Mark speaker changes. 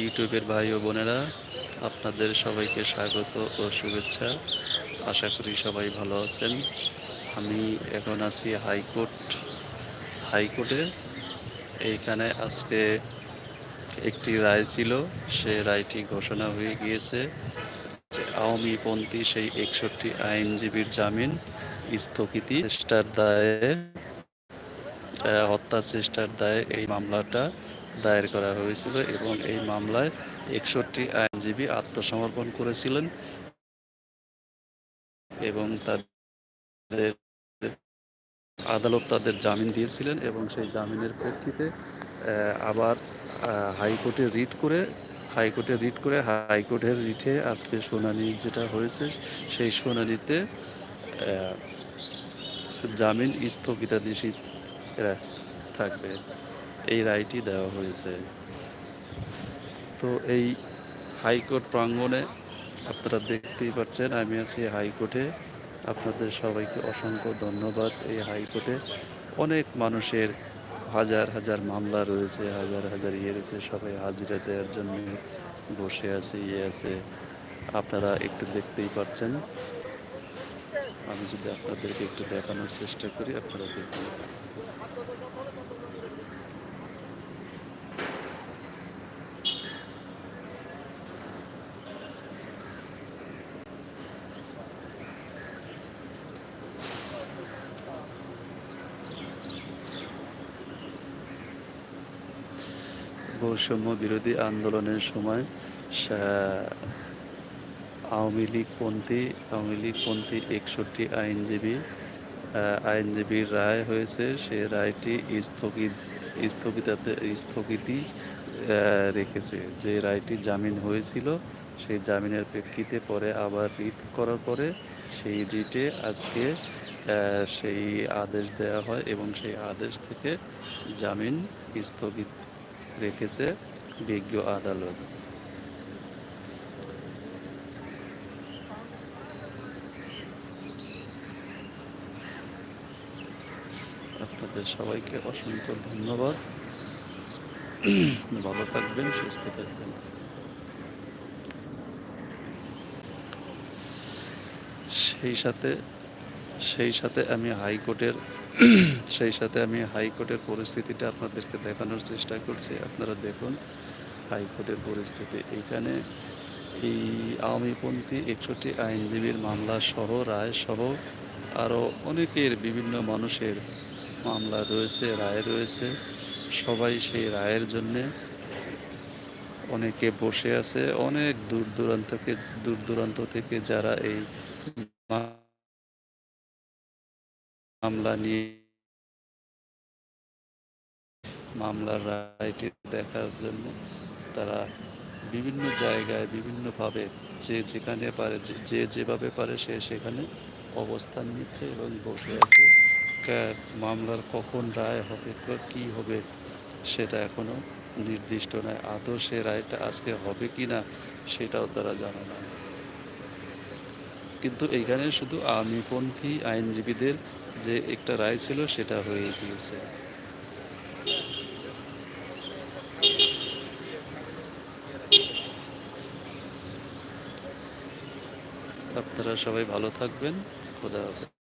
Speaker 1: ইউটিউবের ভাই ও বোনেরা, আপনাদের সবাইকে স্বাগত ও শুভেচ্ছা। আশা করি সবাই ভালো আছেন। আমি এখন আছি হাইকোর্ট, হাইকোর্টে। এইখানে আজকে একটি রায় ছিল, সে রায়টি ঘোষণা হয়ে গিয়েছে যে আওয়ামীপন্থী সেই একষট্টি আইনজীবীর জামিন স্থগিতি। চেষ্টার দায়ে হত্যা চেষ্টার দায়ে এই মামলাটা দায়ের করা হয়েছিল এবং এই মামলায় একষট্টি আইনজীবী আত্মসমর্পণ করেছিলেন এবং তাদের আদালত তাদের জামিন দিয়েছিলেন এবং সেই জামিনের প্রেক্ষিতে আবার হাইকোর্টে রিট করে, হাইকোর্টে রিট করে, হাইকোর্টের রিটে আজকে শুনানি যেটা হয়েছে, সেই শুনানিতে জামিন স্থগিতাদেশ থাকবে। এই রায়টি দেওয়া হয়েছে। তো এই হাইকোর্ট প্রাঙ্গণে আপনারা দেখতেই পাচ্ছেন, আমি আছি হাইকোর্টে। আপনাদের সবাইকে অসংখ্য ধন্যবাদ। এই হাইকোর্টে অনেক মানুষের হাজার হাজার মামলা রয়েছে, হাজার হাজার ইয়ে রয়েছে। সবাই হাজিরা দেওয়ার জন্য বসে আছে ইয়ে আছে। আপনারা একটু দেখতেই পাচ্ছেন। আমি যদি আপনাদেরকে একটু দেখানোর চেষ্টা করি, আপনারা দেখুন। বৈষম্য বিরোধী আন্দোলনের সময় আওয়ামী লীগপন্থী আওয়ামী লীগপন্থী একষট্টি আইনজীবী আইনজীবীর রায় হয়েছে। সে রায়টি স্থগিত, স্থগিতাতে, স্থগিতি রেখেছে। যে রায়টি জামিন হয়েছিল, সেই জামিনের প্রেক্ষিতে পরে আবার রিট করার পরে সেই রিটে আজকে সেই আদেশ দেওয়া হয় এবং সেই আদেশ থেকে জামিন স্থগিত রেখেছে বিজ্ঞ আদালত। আপনাদের সবাইকে অসংখ্য ধন্যবাদ। ভালো থাকবেন সুস্থ থাকবেন। সেই সাথে সেই সাথে আমি হাইকোর্টের, সেই সাথে আমি হাইকোর্টের পরিস্থিতিটা আপনাদেরকে দেখানোর চেষ্টা করছি। আপনারা দেখুন হাইকোর্টের পরিস্থিতি। এইখানে এই আওয়ামীপন্থী একষট্টি আইনজীবীর মামলা সহ, রায় সহ আরও অনেকের বিভিন্ন মানুষের মামলা রয়েছে, রায় রয়েছে। সবাই সেই রায়ের জন্যে অনেকে বসে আছে। অনেক দূর দূরান্তকে দূর দূরান্ত থেকে যারা এই মামলা নিয়ে মামলার রায়টি দেখার জন্য তারা বিভিন্ন জায়গায় বিভিন্নভাবে যে যেখানে পারে, যে- যেভাবে পারে সে সেখানে অবস্থান নিচ্ছে এবং বসে আছে। মামলার কখন রায় হবে, ক- হবে সেটা এখনও নির্দিষ্ট নয়। আদৌ সে রায়টা আজকে হবে কি না সেটাও তারা জানে না। কিন্তু এইখানে শুধু আমিপন্থী আইনজীবীদের যে একটা রায় ছিল সেটা হয়ে গিয়েছে। আপনারা সবাই ভালো থাকবেন। খোদা হাফেজ।